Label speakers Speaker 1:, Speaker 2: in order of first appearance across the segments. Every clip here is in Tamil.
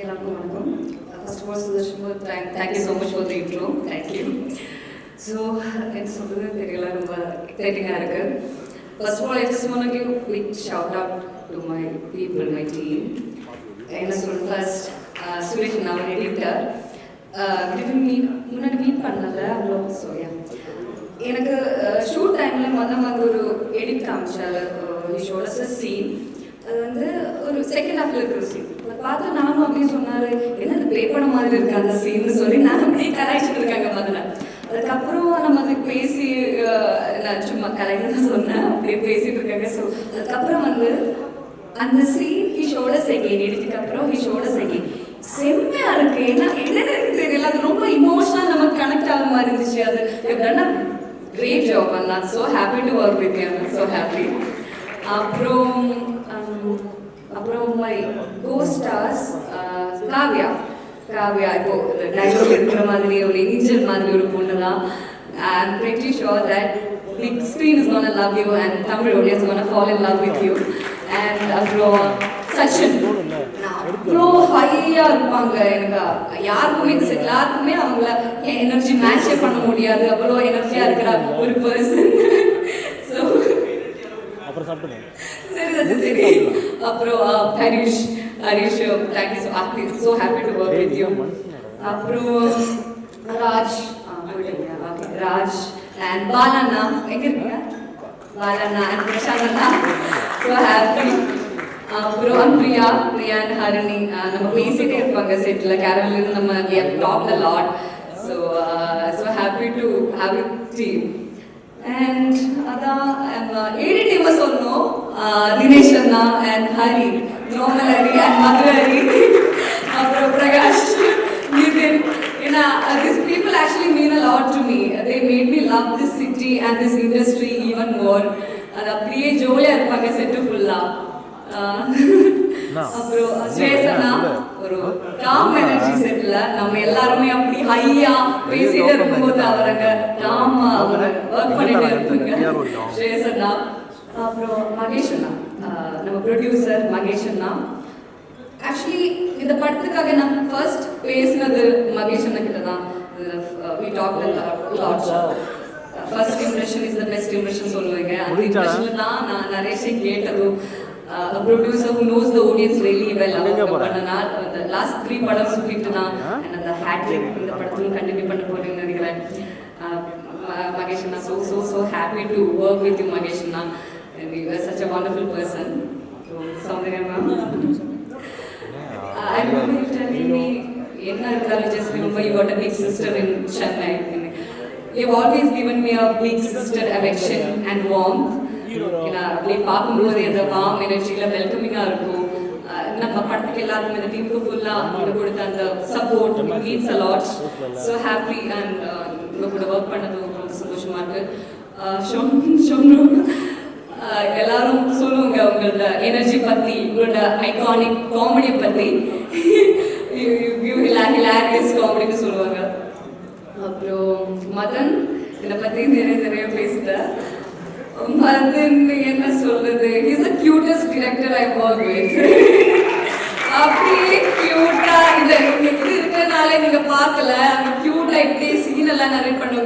Speaker 1: எல்லாருக்கும் வணக்கம். First of all Sudharshan thank thank you so much for the intro thank you so என்ன சொல்கிறது தெரியல. ரொம்ப எக்ஸைட்டிங்காக இருக்குது first of all I just one give quick shout out to my people my team என்ன சொல்கிறது ஃபர்ஸ்ட் சுரேஷ் நான் எடிட்டர் மீட் முன்னாடி மீட் பண்ணல. அவ்வளோ ஸோ எனக்கு uh, ஷூட் டைமில் மொதல் மாதிரி ஒரு எடிட் காமிச்சாரு ஷோட சீன் அது வந்து செகண்ட் ஹாஃப்ல இருக்கிற சீன் பார்த்து நானும் அப்படியே சொன்னாரு என்ன அது ப்ளே பண்ண மாதிரி இருக்கு அந்த சீன் சொல்லி நான் அப்படியே கலாய்ச்சிட்டு இருக்காங்க முதல்ல அதுக்கப்புறம் நம்ம அதுக்கு பேசி நான் சும்மா கலைஞர் சொன்னேன் அப்படியே பேசிட்டு இருக்காங்க. ஸோ அதுக்கப்புறம் வந்து அந்த சீன் ஹி ஷோட செகண்ட் எடுத்துக்கு அப்புறம் ஹி ஷோட செகண்ட் செம்மையா இருக்கு. ஏன்னா என்னன்னு இருக்கு தெரியல. அது ரொம்ப இமோஷனல் நமக்கு கனெக்ட் ஆகிற மாதிரி இருந்துச்சு. அது எப்படின்னா கிரேட் ஜாப் நான் so happy to work with so happy அப்புறம் அப்புறம் my co stars Kavya Kavya இப்போ டைலாக் இருக்கிற மாதிரி ஒரு ஏஞ்சல் மாதிரி ஒரு பொண்ணு தான். I'm sure sure that big screen is love you and Tamil Tamil audience is gonna love with you and அப்புறம் சச்சின் அவ்வளோ ஹையாக இருப்பாங்க. எனக்கு யாருக்குமே இந்த எல்லாருக்குமே அவங்கள எனர்ஜி மேட்சே பண்ண முடியாது. அவ்வளோ எனர்ஜியாக இருக்கிற ஒரு பர்சன்
Speaker 2: அப்புறம் சாப்பிட்டு
Speaker 1: சரி அது சரி. அப்புறம் அஹ், Harish Harish thank you so happy so happy to work with you அப்புறம் ராஜ் ஆ, போயிட்டீங்க. Okay, Raj and Balanna. எங்க இருக்கீங்க? Balanna and Prashanthanna. So happy அப்புறம் பிரியா பிரியா அண்ட் ஹரணி. அஹ், நம்ம பேசிட்டே இருப்பாங்க செட்டில் கேரளில் நம்ம top the lot so so happy to have it team and அதான் ஏழு டீமை சொன்னோம். தினேஷ் அண்ணா and Hari normal Hari and Madura Hari அப்புறம் பிரகாஷ் நிதின். ஏன்னா this people actually mean a lot to me they made me love this city and this industry even more அது அப்படியே ஜோலியாக இருப்பாங்க செட்டு ஃபுல்லாக அப்புறம் அண்ணா ஒரு காம் எனர்ஜி செட்ல நம்ம எல்லாருமே அப்படி ஹையா பேசிட்டு இருக்கும்போது அவரங்க காம் அவங்க ஒர்க் பண்ணிட்டு இருப்பாங்க. அண்ணா அப்புறம் மகேஷ் அண்ணா. நம்ம ப்ரொடியூசர் மகேஷ் அண்ணா. ஆக்சுவலி இந்த படத்துக்காக நான் ஃபர்ஸ்ட் பேசினது மகேஷ் அண்ணா கிட்ட தான். We talk lots first impression is the best impression சொல்லுவாங்க. அந்த? இம்ப்ரெஷன்ல தான் நான் நிறைய விஷயம் கேட்டதும் a producer who knows the audience really well அந்த லாஸ்ட் த்ரீ படம் சுத்திட்டுனா and அந்த ஹேட்ரிக் இந்த படத்திலும் கண்டினியூ பண்ண போறேன்னு நினைக்கிறேன் Uh, ம- மகேஷ் அண்ணா so so so happy to work with you Mahesh Anna are such a wonderful person so Soundarya ma'am I remember you telling me என்ன இருந்தாலும் just remember you got a big sister in Chennai You've always given me a big sister affection and warmth ஏன்னா அப்படியே பார்க்கும்போது அந்த எனர்ஜியில் வெல்கமிங்காக இருக்கும். நம்ம படத்துக்கு எல்லாருக்கும் இந்த டீமுக்கு ஃபுல்லாக கொடுத்த அந்த support means a lot so happy and உங்க கூட ஒர்க் பண்ணது ரொம்ப சந்தோஷமா இருக்கு. எல்லாரும் சொல்லுவாங்க உங்களோட எனர்ஜி பத்தி உங்களோட ஐகானிக் காமெடி பத்தி. ஹிலாரியஸ் காமெடின்னு சொல்லுவாங்க. அப்புறம் மதன் என்னை பத்தி நிறைய நிறைய பேசிட்டேன். வந்து என்ன சொல்றது? Is the cutest director I work with அப்படியே கியூட்டா இந்த இது இருக்கிறதுனால நீங்க பார்க்கல. அந்த கியூட்டா இப்படி சீன் எல்லாம் நிறைய பண்ணுவாங்க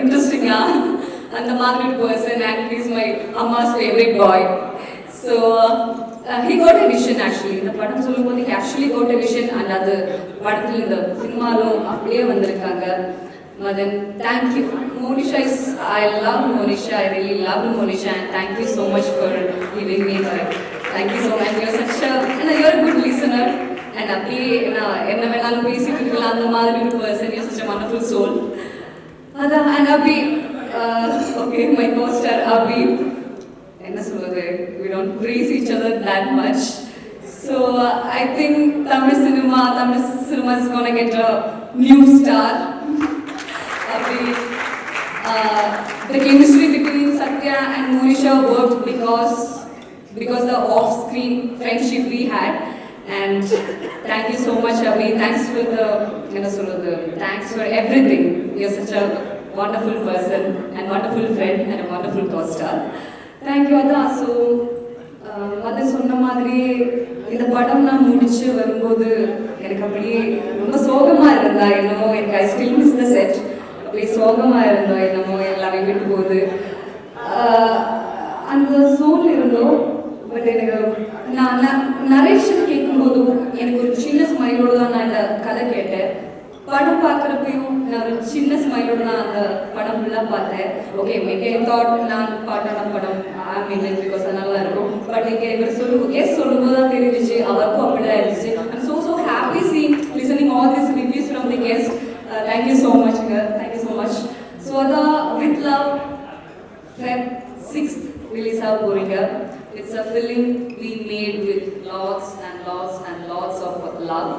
Speaker 1: இன்ட்ரெஸ்டிங்கா அந்த மாதிரி person and is my அம்மாஸ் favourite boy so he got a vision actually இந்த படம் சொல்லும்போது he actually got a vision and அது படத்தில் இந்த சினிமாலும் அப்படியே வந்திருக்காங்க. Madhan thank you Monisha is I love Monisha I really love Monisha and thank you so much for giving me thank you so much your such your good listener and அப்படியே நான் என்ன வேணாலும் பேசிட்டு இருக்கலாம் அந்த மாதிரி ஒரு person your such wonderful soul அதான் and Abhi okay my costar Abhi என்ன சொல்றது we don't praise each other that much. So uh, i think tamil cinema tamil cinema is going to get a new uh, the chemistry between satya and monisha worked because because the off-screen friendship we had and thank you so much Abhi thanks for the you know, sort of the thanks for everything you're such a wonderful person and wonderful friend and a wonderful co-star thank you அதான் So, அது சொன்ன மாதிரி இந்த படம் நான் முடிச்சு வரும்போது எனக்கு அப்படியே ரொம்ப சோகமா இருந்தா என்னமோ எனக்கு I still miss the set அப்படி சோகமாக இருந்தோம். என்னமோ எல்லாமே விட்டு போகுது. அந்த சோல் இருந்தோம். பட் எனக்கு நான் நரேஷன் கேட்கும்போதும் எனக்கு ஒரு சின்ன ஸ்மைலோடு தான் நான் இந்த கதை கேட்டேன். படம் பார்க்குறப்பையும் நான் ஒரு சின்ன ஸ்மைலோடு தான் அந்த படம் ஃபுல்லாக பார்த்தேன். ஓகே மேபி ஐ தாட் நான் பாட்டான படம் ஐ மீன் பிகாஸ் நல்லா இருக்கும். பட் இங்கே இவர் சொல்லும் எஸ் சொல்லும்போது தான் தெரிஞ்சிச்சு அவருக்கும் அப்படிதான் இருந்துச்சு. I'm so so happy see listening all this reviews from the guest thank you so மச்ங்க thank you so much so அதான் with love Feb 6th release ஆக போறீங்க it's a film we made with lots and lots and lots of love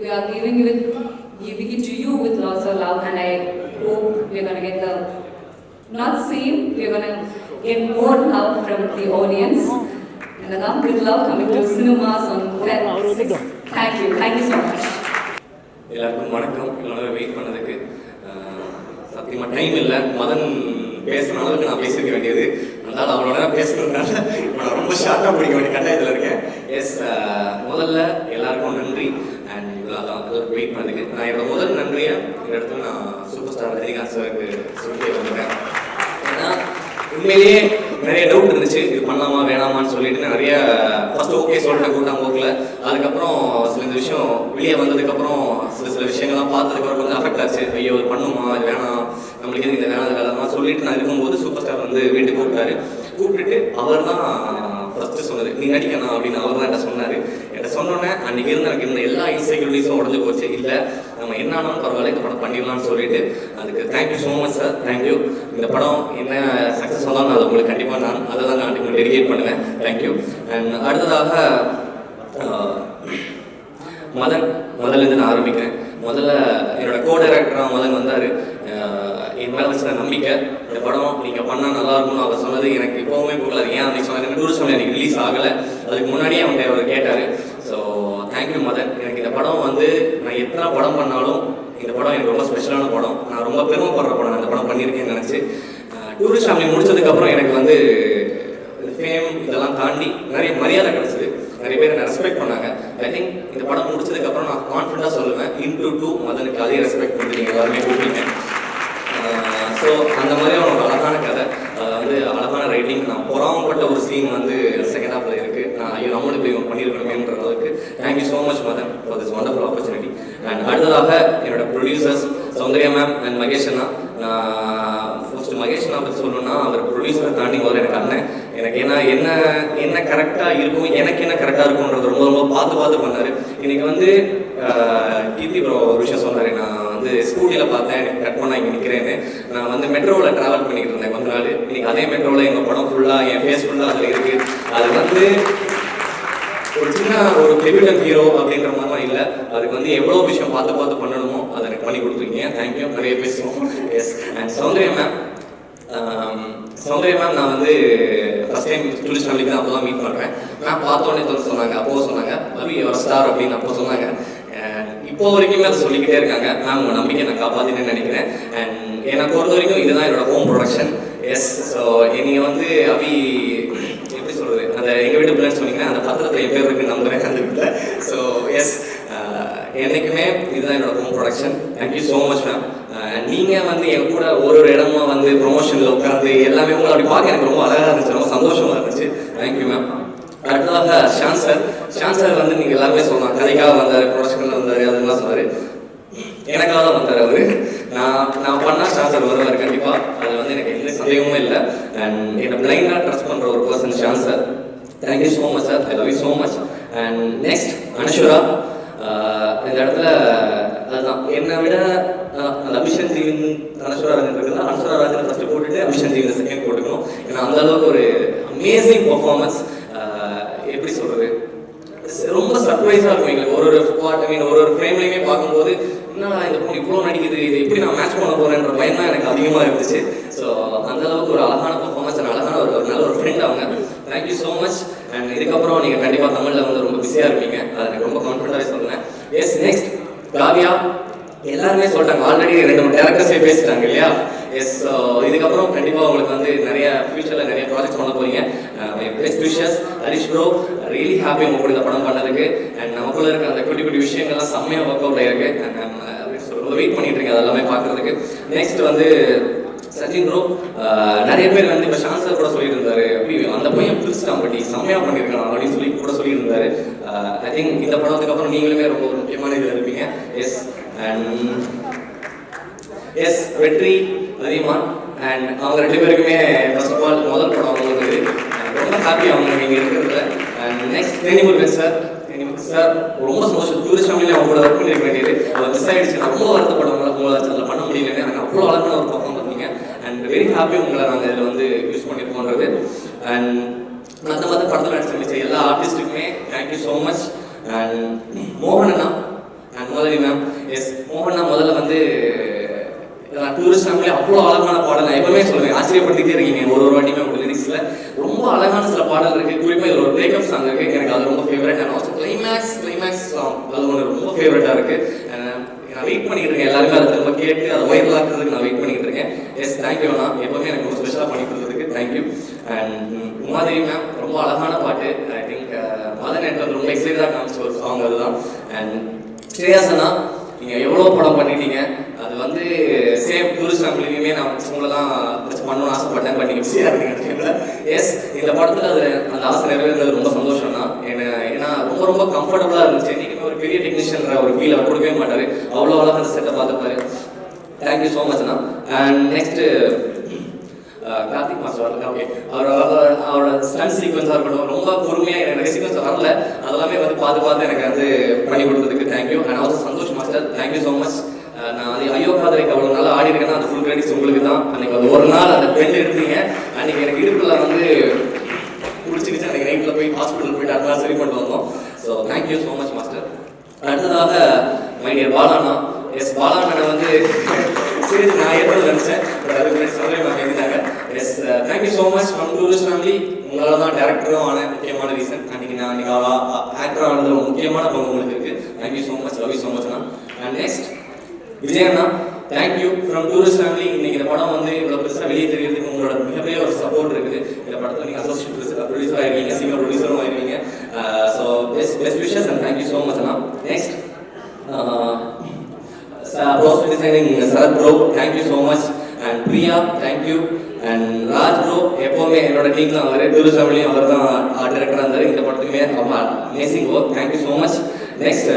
Speaker 1: we are giving it giving it to you with lots of love and I hope we're gonna get the not same we're gonna get more love from the audience and then with love coming to cinemas on Feb 6th thank you thank you so much
Speaker 3: எல்லாருக்கும் வணக்கம் இவ்வளோ நேரம் வெயிட் பண்ணதுக்கு அஹ், டைம் இல்லை. மதன் பேசுன அளவுக்கு நான் பேசிக்க வேண்டியது. அதனால அவனோட நான் பேசுறதுனால இப்போ நான் ரொம்ப ஷார்ட்டாக பிடிக்க வேண்டிய கட்டாயத்தில் இருக்கேன். எஸ் முதல்ல எல்லாருக்கும் நன்றி. அண்ட் இவ்வளோ வெயிட் பண்ணதுக்கு. நான் என்னோட முதல் நன்றியை இந்த இடத்துல நான் சூப்பர் ஸ்டார் ரஜினிகாந்த் சாருக்கு சொல்லி வந்துட்டேன். ஏன்னா உண்மையிலேயே நிறைய டவுட் இருந்துச்சு இது பண்ணலாமா வேணாமான்னு சொல்லிட்டு நிறைய ஃபர்ஸ்ட் ஓகே சொல்லிட்டேன் கூட்டாங்க போக்கில் அதுக்கப்புறம் சில இந்த விஷயம் வெளியே வந்ததுக்கப்புறம் சில சில விஷயங்கள்லாம் பார்த்ததுக்கப்புறம் கொஞ்சம் அஃபெக்ட் ஆச்சு. ஐயோ இது பண்ணுமா இது வேணாம் நம்மளுக்கு எதுவும் இந்த வேணாம் இது வேணாம் சொல்லிட்டு நான் இருக்கும்போது சூப்பர் ஸ்டார் வந்து வீட்டுக்கு கூப்பிட்டாரு. கூப்பிட்டுட்டு அவர் தான் ஃபர்ஸ்ட் சொன்னது நீ நடிக்கணும் அப்படின்னு அவர் தான் என்கிட்ட சொன்னாரு. என்கிட்ட சொன்னோன்னே அன்னைக்கு இருந்த எனக்கு இருந்த எல்லா இன்செக்யூரிட்டிஸும் உடஞ்சு போச்சு. இல்லை நம்ம என்ன ஆனாலும் பரவாயில்ல இந்த படம் பண்ணிடலாம்னு சொல்லிட்டு. அதுக்கு thank you so much sir thank you இந்த படம் என்ன சக்ஸஸ் ஆனாலும் அது உங்களுக்கு கண்டிப்பாக நான் அதை தான் நான் உங்களுக்கு டெடிகேட் பண்ணுவேன். தேங்க்யூ அண்ட் அடுத்ததாக மதன். முதல்ல இருந்து நான் ஆரம்பிக்கிறேன். முதல்ல என்னோட கோ டைரக்டராக மதன் வந்தார். என் மேலே வச்சுருந்த நம்பிக்கை. இந்த படம் நீங்கள் பண்ணால் நல்லா இருக்கும்னு அவர் சொன்னது எனக்கு எப்போவுமே போகல ஏன் அன்னைக்கு சொன்னாங்க டூரிஸ்ட் எனக்கு ரிலீஸ் ஆகலை. அதுக்கு முன்னாடியே அவங்க அவர் கேட்டார். எனக்கு மதன் எனக்கு இந்த படம் வந்து நான் எத்தனை படம் பண்ணாலும் இந்த படம் எனக்கு ரொம்ப ஸ்பெஷலான படம். நான் ரொம்ப பெருமைப்படுற படம். இந்த படம் பண்ணியிருக்கேன்னு நினச்சி டூரிஸ்ட் ஃபேமிலி முடிச்சதுக்கப்புறம் எனக்கு வந்து ஃபேம் இதெல்லாம் தாண்டி நிறைய மரியாதை கிடச்சிது. நிறைய பேர் என்ன ரெஸ்பெக்ட் பண்ணாங்க. ஐ திங்க் இந்த படம் முடிச்சதுக்கப்புறம் நான் கான்ஃபிடண்டாக சொல்லுவேன் இன்டூ டூ மதனுக்கு அதே ரெஸ்பெக்ட் பண்ணி நீங்கள் எல்லாருமே கொடுப்பீங்க. ஸோ அந்த மாதிரி ஒரு அழகான கதை. வந்து அழகான ரைட்டிங் நான் பொறாமப்பட்ட ஒரு சீன் வந்து செகண்ட் ஹாஃப்ல இருக்கு நான் ஐயோ நம்மளுக்கு இவங்க பண்ணியிருக்கணுமேன்ற அளவுக்கு thank you so much Madhan for this wonderful opportunity and அடுத்ததாக என்னோட producers Soundarya ma'am and Mahesh அண்ணா. நான் ஃபர்ஸ்ட் மகேஷ் அண்ணா பற்றி சொல்லணும்னா அவர் ப்ரொடியூசரை தாண்டி முதல்ல எனக்கு அண்ணன். எனக்கு என்ன என்ன என்ன கரெக்டாக இருக்கும் எனக்கு என்ன கரெக்டாக இருக்கும்ன்றது ரொம்ப ரொம்ப பார்த்து பார்த்து பண்ணார். இன்னைக்கு வந்து கீர்த்தி ப்ரோ ஒரு விஷயம் சொன்னார். நான் வந்து ஸ்கூட்டியில் பார்த்தேன் எனக்கு கட் பண்ண இங்கே நிற்கிறேன்னு நான் வந்து மெட்ரோவில் ட்ராவல் பண்ணிக்கிட்டு இருந்தேன் கொஞ்ச நாள். இன்னைக்கு அதே மெட்ரோவில் எங்கள் படம் ஃபுல்லாக என் ஃபேஸ் ஃபுல்லாக அதில் இருக்குது அது வந்து ஒரு சின்ன ஒரு டெபியூட்டன் ஹீரோ அப்படின்ற மாதிரிலாம் இல்லை. அதுக்கு வந்து எவ்வளோ விஷயம் பார்த்து பார்த்து பண்ணணுமோ அதை எனக்கு பண்ணி கொடுத்துருக்கீங்க. தேங்க்யூ நிறைய பேசுவோம் yes and Soundarya ma'am um, Soundarya ma'am நான் வந்து ஃபர்ஸ்ட் டைம் டூரிஸ்ட் ஃபேமிலிக்கு தான் அப்போ தான் மீட் பண்ணுறேன் மேம் பார்த்தோன்னே வந்து சொன்னாங்க. அப்போ சொன்னாங்க. அபி ஒரு ஸ்டார் அப்படின்னு அப்போ சொன்னாங்க. இப்போ வரைக்குமே அதை சொல்லிக்கிட்டே இருக்காங்க. மேம் உங்கள் நம்பிக்கை நான் காப்பாற்றினேன்னு நினைக்கிறேன். அண்ட் என்னை பொறுத்த வரைக்கும் இதுதான் என்னோட ஹோம் ப்ரொடக்ஷன் எஸ் ஸோ நீங்கள் வந்து அபி எங்கள் எங்க வீட்டு பிள்ளைன்னு சொன்னீங்கன்னா அந்த பத்திரத்தில் என் பேர் இருக்குன்னு நம்புறேன் அந்த வீட்டில். ஸோ எஸ் uh, என்னைக்குமே இதுதான் என்னோட home production thank you so much ma'am நீங்கள் வந்து என் கூட ஒரு ஒரு இடமா வந்து ப்ரொமோஷனில் உட்காந்து எல்லாமே உங்களை அப்படி பார்க்க எனக்கு ரொம்ப அழகாக இருந்துச்சு ரொம்ப சந்தோஷமா இருந்துச்சு. தேங்க்யூ மேம் அடுத்ததாக ஷான் சார். ஷான் சார் வந்து நீங்கள் எல்லாருமே சொல்லலாம் கதைக்காக வந்தார் ப்ரொடக்ஷனில் வந்தார் அதெல்லாம் சொன்னார். எனக்காக தான் வந்தார் அவரு. நான் நான் பண்ணா ஷான்சர் வருவார் கண்டிப்பாக அது வந்து எனக்கு எந்த சந்தேகமும் இல்லை அண்ட் என்னை பிளைண்டாக ட்ரஸ்ட் பண்ணுற ஒரு person Shaan sir thank you so much sir I love you so much and next Anushura இந்த இடத்துல அதுதான் என்னை விட அபிஷன் ஜீவன் அனுஷுரா ராஜன் இருக்குல்ல அனுஷுரா ராஜன் ஃபஸ்ட்டு போட்டுட்டு அபிஷன் ஜீவன் செகண்ட் போட்டுக்கணும். ஏன்னா அந்த அளவுக்கு ஒரு அமேசிங் பர்ஃபார்மன்ஸ் எப்படி சொல்றது? ரொம்ப சர்ப்ரைஸாக இருக்கும் எங்களுக்கு. ஒரு ஒரு ஸ்பாட் மீன் ஒரு ஒரு ஃப்ரேம்லையுமே பார்க்கும்போது என்ன இந்த பொண்ணு இவ்வளோ நடிக்குது. இது எப்படி நான் மேட்ச் பண்ண போறேன்ற பயம் தான் எனக்கு அதிகமாக இருந்துச்சு. ஸோ அந்த அளவுக்கு ஒரு அழகான பர்ஃபார்மன்ஸ் அழகான ஒரு நல்ல ஒரு ஃப்ரெண்ட் அவங்க. தேங்க்யூ ஸோ மச் இதுக்கப்புறம் நீங்கள் கண்டிப்பாக தமிழில் வந்து ரொம்ப பிஸியாக இருப்பீங்க. அதை ரொம்ப கான்ஃபிடண்டாகவே சொல்லுவேன் எஸ் நெக்ஸ்ட் காவியா. எல்லாருமே சொல்லிட்டாங்க. ஆல்ரெடி ரெண்டு மூணு டேரக்டர்ஸே பேசிட்டாங்க இல்லையா? எஸ் இதுக்கப்புறம் கண்டிப்பாக உங்களுக்கு வந்து நிறைய ஃபியூச்சரில் நிறைய ப்ராஜெக்ட்ஸ் பண்ண போறீங்க. Best wishes Harish bro really happy உங்க கூட இந்த படம் பண்ணதுக்கு. அண்ட் நமக்குள்ள இருக்க அந்த குட்டி குட்டி விஷயங்கள்லாம் செம்மையாக ஒர்க் அவுட் ஆயிருக்கு. Um, ரொம்ப வெயிட் பண்ணிட்டு இருக்கேன். அதெல்லாமே பார்க்கறதுக்கு. நெக்ஸ்ட் வந்து சச்சின் ப்ரோ நிறைய பேர் வந்து இப்போ ஷான்சர் கூட சொல்லியிருந்தாரு. "ஐயோ, அந்த பையன் பிடிச்சிட்டான் பட்டி செம்மையா பண்ணியிருக்கான் அப்படின்னு சொல்லி கூட சொல்லியிருந்தாரு. ஐ திங்க் இந்த படத்துக்கு அப்புறம் நீங்களுமே ரொம்ப ஒரு முக்கியமான இதில் இருப்பீங்க. எஸ் அண்ட் எஸ் வெற்றி அதிகமான் அண்ட் அவங்க ரெண்டு பேருக்குமே ஃபர்ஸ்ட் ஆஃப் ஆல் முதல் படம் அவங்களுக்கு ரொம்ப ஹாப்பி அவங்க நீங்கள் இருக்கிறதுல and next Thenimurugan sir sir ரொம்ப சந்தோஷம். டூரிஸ்ட் ஃபேமிலியில் அவங்க கூட ஒர்க் பண்ணியிருக்க வேண்டியது. அது மிஸ் ஆகிடுச்சு நான் ரொம்ப வருத்தப்படும் உங்களை அதில் பண்ண முடியல எனக்கு அவ்வளோ அழகான ஒரு பக்கம் வெரி ஹாப்பி உங்களை நாங்கள் இதில் வந்து யூஸ் பண்ணியிருக்கோன்றது அண்ட் அந்த மாதிரி படத்தில் நடிச்சு மிச்ச எல்லா ஆர்டிஸ்ட்டுக்குமே thank you so much and மோகனண்ணா and Mudali ma'am S மோகனா முதல்ல வந்து டூரிஸ்ட் ஃபேமிலி அவ்வளோ அழகான பாடல் நான் எப்பவுமே சொல்லுவேன். ஆச்சரியப்படுத்திட்டே இருக்கீங்க. ஒரு ஒரு வாட்டியுமே உங்கள் லிரிக்ஸில் ரொம்ப அழகான சில பாடல் இருக்குது குறிப்பாக இதில் ஒரு பிரேக்கப் சாங் இருக்குது எனக்கு அது ரொம்ப favourite and also climax climax song அது ஒன்று ரொம்ப ஃபேவரட்டாக இருக்குது நான் வெயிட் பண்ணிக்கிட்டு இருக்கேன். எல்லாருமே அதை திரும்ப கேட்டு அதை வைரல் ஆக்குறதுக்கு நான் வெயிட் பண்ணிக்கிட்டு எஸ் தேங்க்யூ அண்ணா எப்பவுமே எனக்கு ரொம்ப ஸ்பெஷலாக பண்ணி கொடுத்ததுக்கு தேங்க்யூ அண்ட் உமாதேவி மேம் ரொம்ப அழகான பாட்டு. ஐ திங்க் மதன் எனக்கு வந்து ரொம்ப எக்ஸைட்டாக காமிச்ச ஒரு சாங் அதுதான். அண்ட் ஸ்ரேயாசனா நீங்கள் எவ்வளோ படம் பண்ணிட்டீங்க? அது வந்து சேம் டூரிஸ்ட் ஃபேமிலியுமே நான் உங்களை தான் பண்ணணும்னு ஆசைப்பட்டேன் பட் நீங்கள் பிஸியாக இருக்கீங்க எஸ் இந்த படத்தில் அது அந்த ஆசை நிறைவேறது ரொம்ப சந்தோஷம் தான். ஏன்னா ஏன்னா ரொம்ப ரொம்ப கம்ஃபர்டபுளாக இருந்துச்சு. என்றைக்குமே ஒரு பெரிய டெக்னீஷியன்ற ஒரு ஃபீல் அவர் கொடுக்கவே மாட்டார். அவ்வளோ அழகாக அந்த செட்டை பார்த்துப்பாரு தேங்க்யூ ஸோ மச் அண்ணா அண்ட் நெக்ஸ்ட்டு கார்த்திக் மாஸ்டர் வரல ஓகே அவர் அவரோட ஸ்டன் சீக்வன்ஸாக இருக்கட்டும் ரொம்ப பொறுமையாக எனக்கு நிறைய சீக்வன்ஸ் வரல. அதெல்லாமே வந்து பார்த்து பார்த்து எனக்கு வந்து பண்ணி கொடுத்ததுக்கு thank you and also Santhosh master thank you so much நான் அது ஐயோ காதலைக்கு அவ்வளோ நல்லா ஆடி இருக்கேன்னா அது ஃபுல் கிரெடிட்ஸ் உங்களுக்கு தான். அன்னைக்கு அந்த ஒரு நாள் அந்த பெண் எடுத்தீங்க அன்னைக்கு எனக்கு இடுப்பில் வந்து பிடிச்சிக்கிச்சு. அன்னைக்கு நைட்டில் போய் ஹாஸ்பிட்டல் போயிட்டு அதெல்லாம் சரி பண்ணிட்டு வந்தோம். So thank you so much master அடுத்ததாக மைடியர் பாலானா எஸ் பாலா மேடம் வந்து சரி நான் ஏற்றது நினச்சேன் பட் அதுக்கு முன்னாடி சொல்லவே நான் yes thank you so much from tourist family உங்களால் தான் டேரக்டரும் ஆன முக்கியமான ரீசன் அன்றைக்கி நான் அன்றைக்கி ஆக்டர் ஆனது ஒரு முக்கியமான பங்கு உங்களுக்கு இருக்குது thank you so much love you so much and next Vijayanna thank you from tourist family இன்னைக்கு இந்த படம் வந்து இவ்வளோ பெருசாக வெளியே தெரியறதுக்கு உங்களோட மிகப்பெரிய ஒரு சப்போர்ட் இருக்குது. இந்த படத்தில் நீங்கள் அசோசியேட் ப்ரொடியூசர் ஆயிருக்கீங்க சீக்கிரம் ப்ரொடியூசரும் ஆயிருவீங்க so best best wishes and thank you so much Anna next designing Sarath bro thank you so much and Priya thank you and Raj bro எப்போவுமே என்னோட டீம்ல அவர் டூரிஸ்ட் ஃபேமிலியும் அவர் தான் uh, ஆர்ட் டைரக்டராக இருந்தார். இந்த படத்துக்குமே amazing work thank you so much next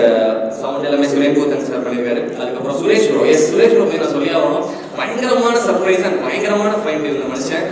Speaker 3: sound எல்லாமே சுரேன் பூத்தன் சார் பண்ணியிருக்காரு அதுக்கப்புறம் Suresh bro yes Suresh bro நான் சொல்லி ஆகணும். பயங்கரமான சர்ப்ரைஸ் அண்ட் பயங்கரமான ஃபைண்ட் இருந்த மனுஷன்.